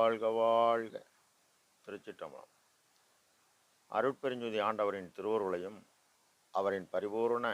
வாழ்க வாழ்க. திருச்சிட்டம்பலம் அருட்பெருஞ்சுதி ஆண்டவரின் திருவருளையும் அவரின் பரிபூர்ண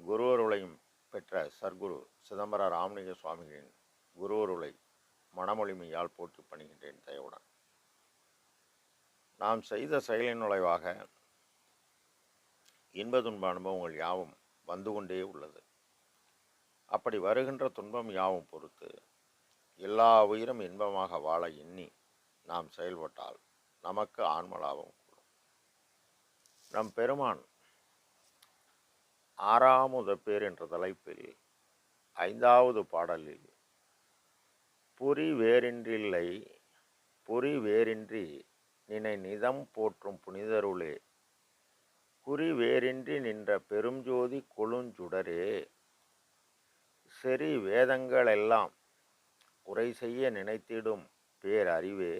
குருவருளையும் பெற்ற சர்க்குரு சிதம்பர ராமலிங்க சுவாமிகளின் குருவருளை மனமொழிமையால் போற்றி பணிகின்றேன் தயவுடன். நாம் செய்த செயலின் நுழைவாக இன்ப துன்ப அனுபவங்கள் யாவும் வந்து கொண்டே உள்ளது. அப்படி வருகின்ற துன்பம் யாவும் பொறுத்து எல்லா உயிரும் இன்பமாக வாழ எண்ணி நாம் செயல்பட்டால் நமக்கு ஆன்மலாபம் கூடும். நம் பெருமான் ஆறாமுத பேர் என்ற தலைப்பில் ஐந்தாவது பாடலில் புரி வேறின்றில்லை பொறி வேறின்றி நினை நிதம் போற்றும் புனிதருளே குறி வேறின்றி நின்ற பெருஞ்சோதி கொழுஞ்சுடரே செறி வேதங்களெல்லாம் உரை செய்ய நினைத்திடும் பேரறிவே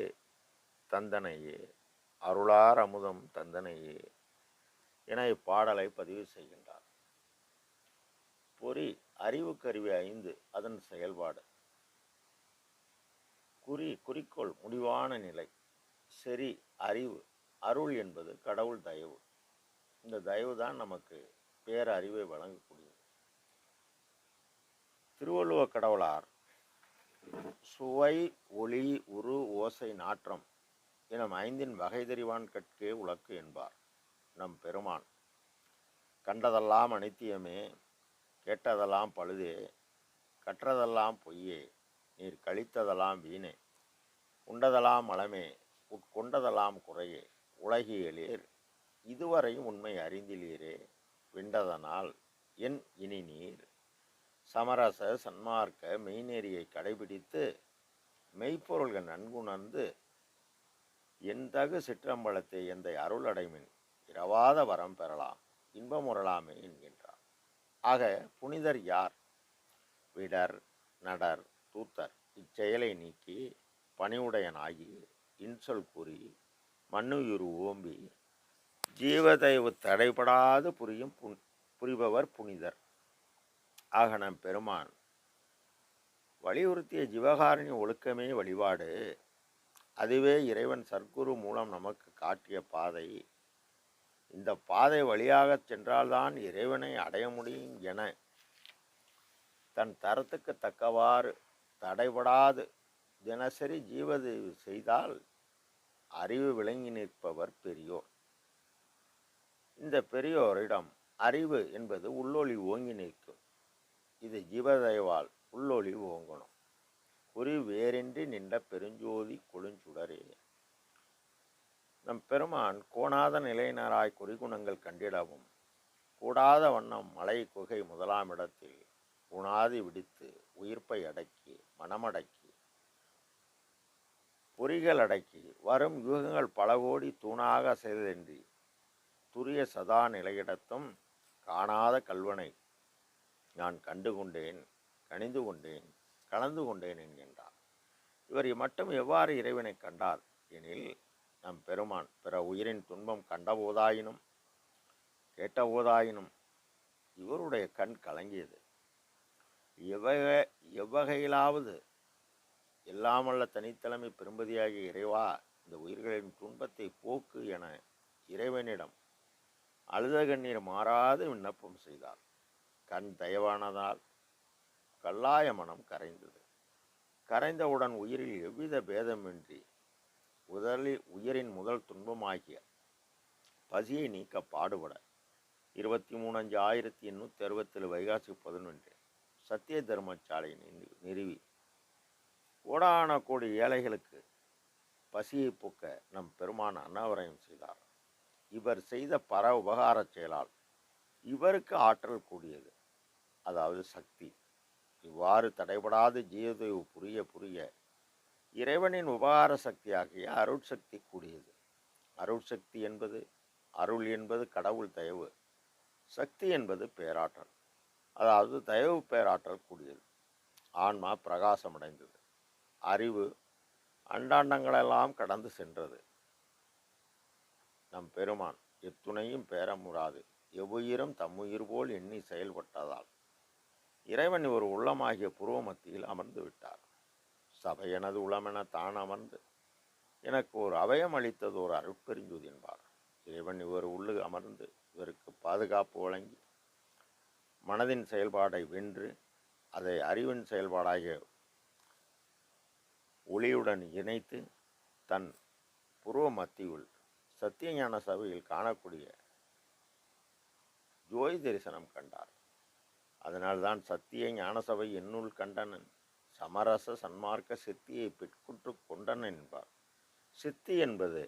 தந்தனையே அருளார் அமுதம் தந்தனையே என இப்பாடலை பதிவு செய்கின்றார். பொறி அறிவு கருவி ஐந்து அதன் செயல்பாடு. குறி குறிக்கோள் முடிவான நிலை. சரி அறிவு அருள் என்பது கடவுள் தயவு. இந்த தயவு தான் நமக்கு பேரறிவை வழங்கக்கூடியது. திருவள்ளுவ கடவுளார் சுவை ஒளி உரு ஓசை நாற்றம் எனும் ஐந்தின் வகை தெரிவான் கற்கே உலக்கு என்பார். நம் பெருமான் கண்டதெல்லாம் அனித்தியமே கேட்டதெல்லாம் பழுதே கற்றதெல்லாம் பொய்யே நீர் கழித்ததெல்லாம் வீணே உண்டதெல்லாம் மலமே உட்கொண்டதெல்லாம் குறையே உலகியலீர் இதுவரையும் உண்மை அறிந்திலீரே விண்டதனால் என் இனி நீர் சமரச சன்மார்க்க மெய்நெறியை கடைபிடித்து மெய்ப்பொருள்கள் நன்குணர்ந்து என் தகு சிற்றம்பலத்தை எந்த அருள் அடைமின் இரவாத வரம் பெறலாம் இன்பமுறலாமே என்கின்றார். ஆக புனிதர் யார்? விடர் நடர் தூத்தர் இச்செயலை நீக்கி பணிவுடையனாகி இன்சொல் கூறி மண்ணுயிர் ஓம்பி ஜீவதயவு தடைபடாது புரியும் புன் புரிபவர் புனிதர். ஆக நம் பெருமான். வலியுறுத்திய ஜீவகாரணி ஒழுக்கமே வழிபாடு. அதுவே இறைவன் சர்க்குரு மூலம் நமக்கு காட்டிய பாதை. இந்த பாதை வழியாக சென்றால்தான் இறைவனை அடைய முடியும் என. தன் தரத்துக்கு தக்கவாறு தடைபடாது தினசரி ஜீவதேவி செய்தால் அறிவு விளங்கி நிற்பவர் பெரியோர். இந்த பெரியோரிடம் அறிவு என்பது உள்ளொளி ஓங்கி நிற்கும். இது ஜீவதயவால் உள்ளொளி ஓங்கணும். குறி வேறின்றி நின்ற பெருஞ்சோதி கொழுஞ்சுடரே நம் பெருமான் கோணாத நிலையினராய் குறிகுணங்கள் கண்டிடவும் கூடாத வண்ணம் மலை குகை முதலாம் இடத்தில் உணாதி விடுத்து உயிர்ப்பை அடக்கி மனமடக்கி பொறிகள் அடக்கி வரும் யுகங்கள் பல கோடி தூணாக செய்ததென்றி துரிய சதா நிலையிடத்தும் காணாத கல்வனை நான் கண்டு கொண்டேன் கணிந்து கொண்டேன் கலந்து கொண்டேன் என்கின்றார். இவர் மட்டும் எவ்வாறு இறைவனை கண்டார் எனில் நம் பெருமான் பிற உயிரின் துன்பம் கண்டபோதாயினும் கேட்டபோதாயினும் இவருடைய கண் கலங்கியது. எவ்வக எவ்வகையிலாவது எல்லாமல்ல தனித்தலைமை பெரும்பதியாகிய இறைவா இந்த உயிர்களின் துன்பத்தை போக்கு என இறைவனிடம் அழுத கண்ணீர் மாறாது விண்ணப்பம் செய்தார். கண் தயவானதால் கல்லாய மனம் கரைந்தது. கரைந்தவுடன் உயிரில் எவ்வித பேதமின்றி உதலில் உயிரின் முதல் துன்பமாகிய பசியை நீக்க பாடுபட. இருபத்தி மூணு அஞ்சு ஆயிரத்தி எண்ணூற்றி அறுபத்தேழு வைகாசி பதினொன்று சத்திய தர்மசாலை நிறு- நிறுவி. கோடான கோடி ஏழைகளுக்கு பசியை போக்க நம் பெருமான் அன்னவரையும் செய்தார். இவர் செய்த பர உபகாரச் செயலால் இவருக்கு ஆற்றல் கூடியது. அதாவது சக்தி. இவ்வாறு தடைபடாது ஜீவதேவு புரிய புரிய இறைவனின் உபகார சக்தியாகிய அருட்சக்தி கூடியது. அருட்சக்தி என்பது அருள் என்பது கடவுள் தயவு. சக்தி என்பது பேராற்றல். அதாவது தயவு பேராற்றல் கூடியது. ஆன்மா பிரகாசமடைந்தது. அறிவு அண்டாண்டங்களெல்லாம் கடந்து சென்றது. நம் பெருமான் எத்துணையும் பேரமுறாது எவ்வுயிரும் தம்முயிர் போல் எண்ணி செயல்பட்டதால். இறைவன் ஒரு உள்ளமாகிய புருவ மத்தியில் அமர்ந்து விட்டார். சபை எனது உளமென தான் அமர்ந்து எனக்கு ஒரு அபயம் அளித்தது ஒரு அருட்பெருஞ்சோதி என்பார். இறைவன் இவர் உள்ளு அமர்ந்து இவருக்கு பாதுகாப்பு வழங்கி மனதின் செயல்பாடை வென்று அதை அறிவின் செயல்பாடாகிய ஒளியுடன் இணைத்து தன் புருவ மத்தியுள் சத்தியஞான சபையில் காணக்கூடிய ஜோதி தரிசனம் கண்டார். அதனால்தான் சத்திய ஞானசபை என்னுள் கண்டனன் சமரச சன்மார்க்க சித்தியை பெற்குற்று கொண்டனன் என்பார். சித்தி என்பது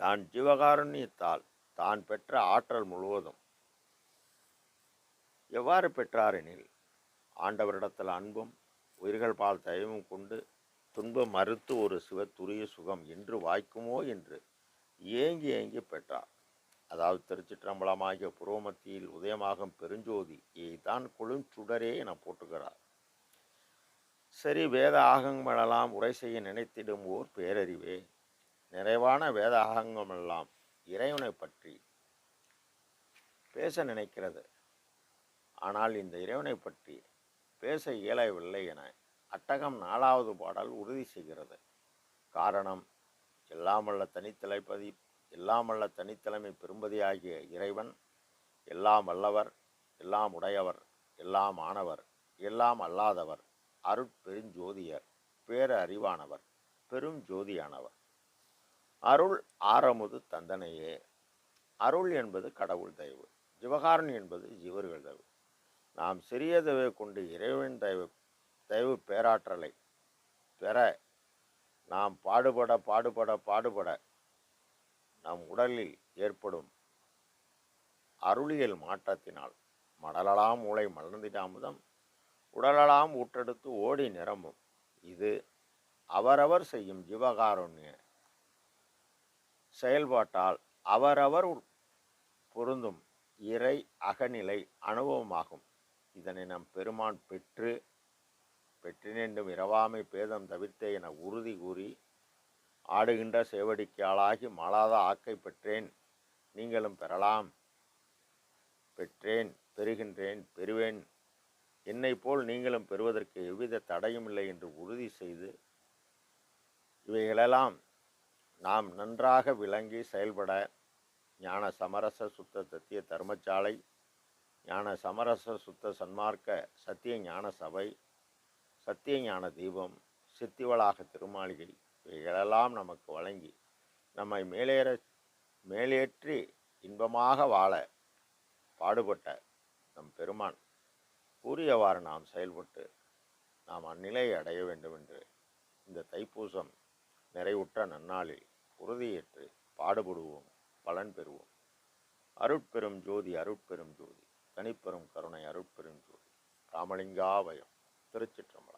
தான் ஜீவகாருண்யத்தால் தான் பெற்ற ஆற்றல் முழுவதும். எவ்வாறு பெற்றாரெனில் ஆண்டவரிடத்தில் அன்பும் உயிர்கள் பால் தயவும் கொண்டு துன்பம் மறுத்து ஒரு சிவத்துரிய சுகம் என்று வாய்க்குமோ என்று ஏங்கி ஏங்கி பெற்றார். அதாவது திருச்சிற்றம்பலமாகிய புரோமத்தியில் உதயமாகும் பெருஞ்சோதி தான் கொழுஞ்சுடரே என போட்டுகிறார் சரி வேத ஆகங்களெல்லாம் உரை செய்ய நினைத்திடும் ஓர் பேரறிவே நிறைவான வேத ஆகங்களெல்லாம் இறைவனை பற்றி பேச நினைக்கிறது. ஆனால் இந்த இறைவனை பற்றி பேச இயலவில்லை என அட்டகம் நாலாவது பாடல் உறுதி செய்கிறது. காரணம் எல்லாமல்ல தனித்தலைப்பதி எல்லாம் வல்ல தனித்தலைமை பெரும்பதியாகிய இறைவன் எல்லாம் வல்லவர் எல்லாம் உடையவர் எல்லாம் ஆனவர் எல்லாம் அல்லாதவர் அருட்பெருஞ்சோதியர் பேர அறிவானவர் பெரும் ஜோதியானவர் அருள் ஆரமுது தந்தனையே. அருள் என்பது கடவுள் தயவு ஜிவகாரன் என்பது ஜீவர்கள் தயவு. நாம் சிறிய தயவை கொண்டு இறைவன் தயவு தயவு பேராற்றலை பெற நாம் பாடுபட பாடுபட பாடுபட நம் உடலில் ஏற்படும் அருளியல் மாற்றத்தினால் மடலலாம் மூளை மலர்ந்திடாமதம் உடலலாம் ஊற்றெடுத்து ஓடி நிரம்பும். இது அவரவர் செய்யும் ஜீவகாருண்ய செயல்பாட்டால் அவரவர் பொருந்தும் இறை அகநிலை அனுபவமாகும். இதனை நம் பெருமான் பெற்று பெற்றினென்றும் இரவாமை பேதம் தவிர்த்தே என உறுதி கூறி ஆடுகின்ற சேவடிக்கு ஆளாகி மாளாத ஆக்கை பெற்றேன். நீங்களும் பெறலாம். பெற்றேன் பெறுகின்றேன் பெறுவேன். என்னை போல் நீங்களும் பெறுவதற்கு எவ்வித தடையும் இல்லை என்று உறுதி செய்து இவைகளெல்லாம் நாம் நன்றாக விளங்கி செயல்பட ஞான சமரச சுத்த சத்திய தர்மசாலை ஞான சமரச சுத்த சன்மார்க்க சத்திய ஞான சபை சத்திய ஞான தீபம் சித்திவளாக திருமாளிகை இவைகளெல்லாம் நமக்கு வழங்கி நம்மை மேலேற மேலேற்றி இன்பமாக வாழ பாடுபட்ட நம் பெருமான். கூறியவாறு நாம் செயல்பட்டு நாம் அந்நிலையை அடைய வேண்டும் என்று இந்த தைப்பூசம் நிறைவுற்ற நன்னாளில் உறுதியேற்று பாடுபடுவோம் பலன் பெறுவோம். அருட்பெரும் ஜோதி அருட்பெரும் ஜோதி தனிப்பெரும் கருணை அருட்பெரும் ஜோதி. ராமலிங்காவயம் திருச்சிற்றம்பலம்.